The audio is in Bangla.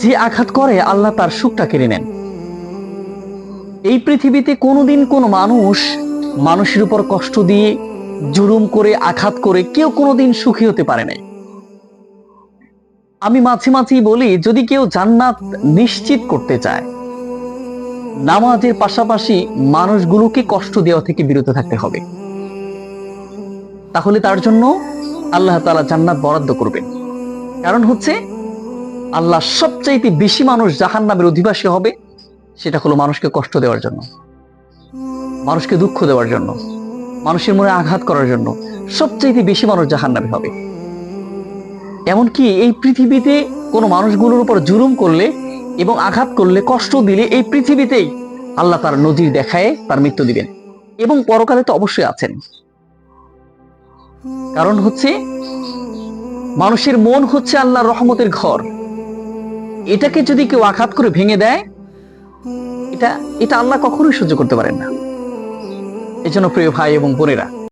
যে আঘাত করে, আল্লাহ তার সুখটা কেড়ে নেন। এই পৃথিবীতে কোনোদিন কোনো মানুষ মানুষের উপর কষ্ট দিয়ে, জুলুম করে, আঘাত করে কেউ কোনোদিন সুখী হতে পারে নাই। আমি মাঝে মাঝেই বলি, যদি কেউ জান্নাত নিশ্চিত করতে চায়, নামাজের পাশাপাশি মানুষগুলোকে কষ্ট দেওয়া থেকে বিরত থাকতে হবে। তাহলে তার জন্য আল্লাহ তাআলা জান্নাত বরাদ্দ করবেন। কারণ হচ্ছে আল্লাহ সবচাইতে বেশি মানুষ জাহান নামের অধিবাসী হবে, সেটা হলো মানুষকে কষ্ট দেওয়ার জন্য, মানুষকে দুঃখ দেওয়ার জন্য, মানুষের মনে আঘাত করার জন্য সবচাইতে বেশি মানুষ জাহান নামে হবে। এমনকি এই পৃথিবীতে কোনো মানুষগুলোর উপর জুলুম করলে এবং আঘাত করলে, কষ্ট দিলে এই পৃথিবীতেই আল্লাহ তার নজির দেখায়, তার মৃত্যু দিবেন। এবং পরকালে তো অবশ্যই আছেন। কারণ হচ্ছে, মানুষের মন হচ্ছে আল্লাহর রহমতের ঘর। এটাকে যদি কেউ আঘাত করে ভেঙে দেয়, এটা এটা আল্লাহ কখনোই সহ্য করতে পারেন না। এজন্য প্রিয় ভাই এবং বোনেরা